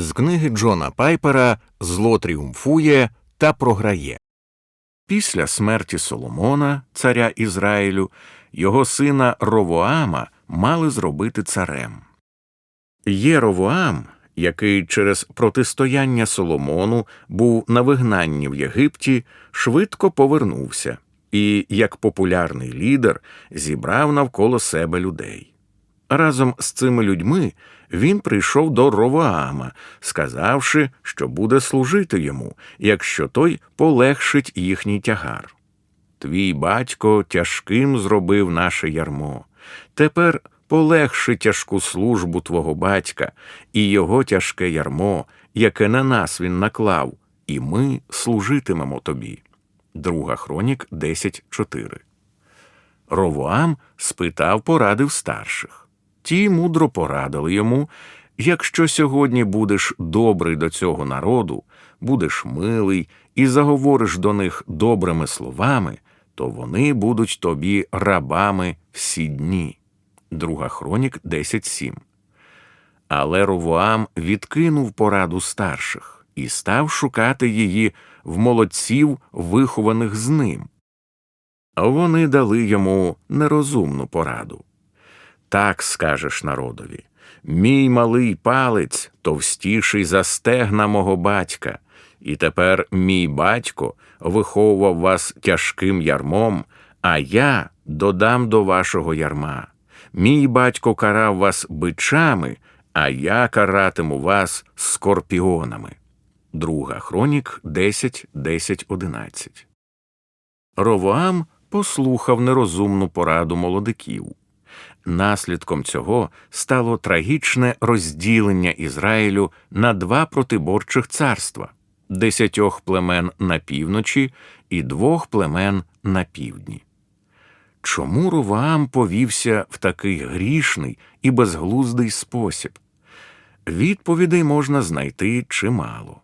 З книги Джона Пайпера Зло тріумфує та програє. Після смерті Соломона, царя Ізраїлю, його сина Ровоама мали зробити царем. Єровоам, який через протистояння Соломону був на вигнанні в Єгипті, швидко повернувся і, як популярний лідер, зібрав навколо себе людей. Разом з цими людьми він прийшов до Ровоама, сказавши, що буде служити йому, якщо той полегшить їхній тягар. Твій батько тяжким зробив наше ярмо. Тепер полегши тяжку службу твого батька і його тяжке ярмо, яке на нас він наклав, і ми служитимемо тобі. Друга хронік 10.4 Ровоам спитав поради в старших. Ті мудро порадили йому якщо сьогодні будеш добрий до цього народу, будеш милий і заговориш до них добрими словами, то вони будуть тобі рабами всі дні. Друга хронік 10.7 Але Ровоам відкинув пораду старших і став шукати її в молодців, вихованих з ним. Вони дали йому нерозумну пораду. Так скажеш народові мій малий палець товстіший за стегна мого батька, і тепер мій батько виховував вас тяжким ярмом, а я додам до вашого ярма. Мій батько карав вас бичами, а я каратиму вас скорпіонами. Друга хронік 10, 10, 11. Ровоам послухав нерозумну пораду молодиків. Наслідком цього стало трагічне розділення Ізраїлю на два протиборчих царства десятьох племен на півночі і двох племен на півдні. Чому Руваам повівся в такий грішний і безглуздий спосіб? Відповідей можна знайти чимало.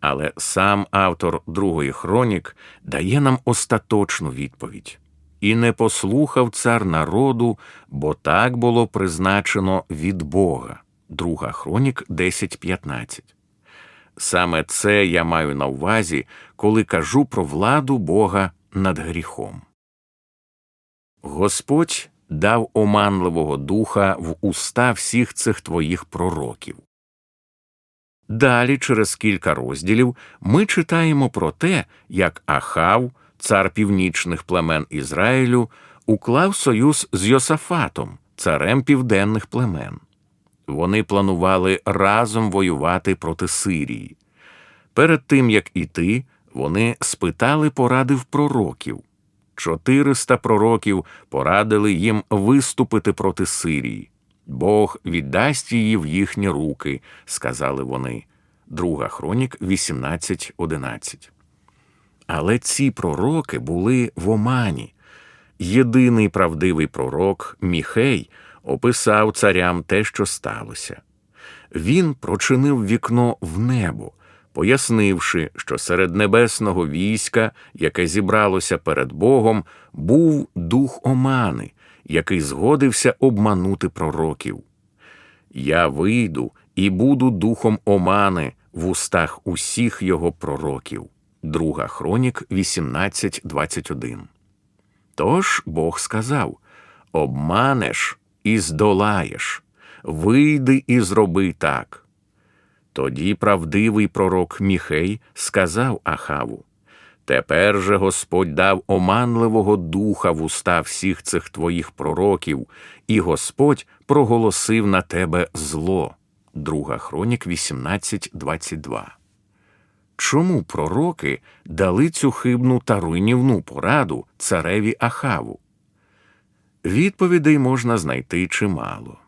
Але сам автор другої хронік дає нам остаточну відповідь. І не послухав цар народу, бо так було призначено від Бога. Друга хронік 10.15. Саме це я маю на увазі, коли кажу про владу Бога над гріхом. Господь дав оманливого духа в уста всіх цих твоїх пророків. Далі, через кілька розділів, ми читаємо про те, як Ахав, цар північних племен Ізраїлю, уклав союз з Йосафатом, царем південних племен. Вони планували разом воювати проти Сирії. Перед тим як іти, вони спитали поради в пророків. 400 пророків порадили їм виступити проти Сирії. Бог віддасть її в їхні руки, сказали вони. Друга хронік 18.11. Але ці пророки були в омані. Єдиний правдивий пророк Міхей описав царям те, що сталося. Він прочинив вікно в небо, пояснивши, що серед небесного війська, яке зібралося перед Богом, був дух омани, який згодився обманути пророків. Я вийду і буду духом омани в устах усіх його пророків. Друга хронік 18.21. Тож Бог сказав Обманеш і здолаєш, вийди і зроби так. Тоді правдивий пророк Міхей сказав Ахаву Тепер же Господь дав оманливого духа в уста всіх цих твоїх пророків, і Господь проголосив на тебе зло. Друга хронік 18.22. Чому пророки дали цю хибну та руйнівну пораду цареві Ахаву? Відповідей можна знайти чимало.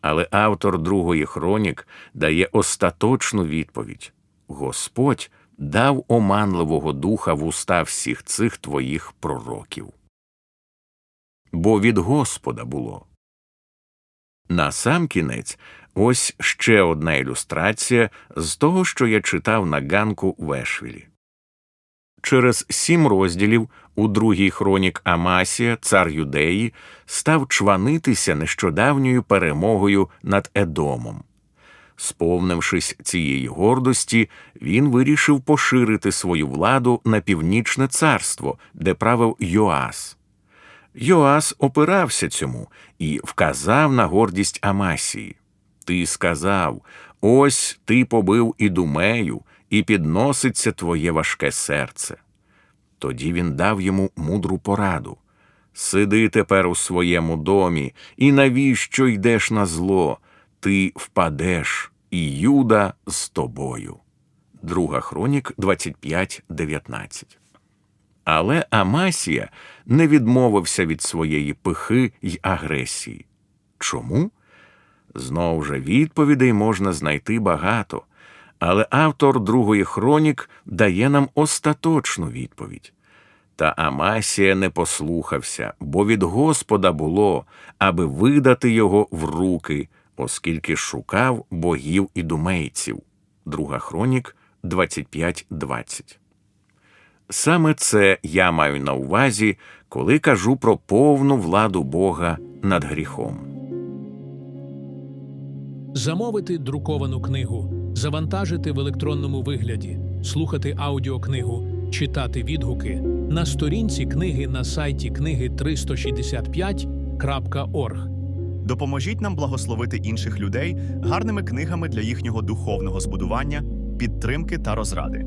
Але автор другої хронік дає остаточну відповідь Господь дав оманливого духа в уста всіх цих твоїх пророків. Бо від Господа було. На сам кінець ось ще одна ілюстрація з того, що я читав на ганку в Ешвілі. Через сім розділів у другій хронік Амасія, цар Юдеї, став чванитися нещодавньою перемогою над Едомом. Сповнившись цієї гордості, він вирішив поширити свою владу на північне царство, де правив Йоас. Йоас опирався цьому і вказав на гордість Амасії. Ти сказав: ось ти побив ідумею, і підноситься твоє важке серце. Тоді він дав йому мудру пораду. Сиди тепер у своєму домі, і навіщо йдеш на зло? Ти впадеш, і Юда з тобою. Друга хронік 25.19 Але Амасія не відмовився від своєї пихи й агресії. Чому? Знову же відповідей можна знайти багато, але автор другої хронік дає нам остаточну відповідь. Та Амасія не послухався, бо від Господа було, аби видати його в руки, оскільки шукав богів ідумейців. Друга хронік 25.20. Саме це я маю на увазі, коли кажу про повну владу Бога над гріхом. Замовити друковану книгу, завантажити в електронному вигляді, слухати аудіокнигу, читати відгуки на сторінці книги на сайті книги 365.org. Допоможіть нам благословити інших людей гарними книгами для їхнього духовного збудування, підтримки та розради.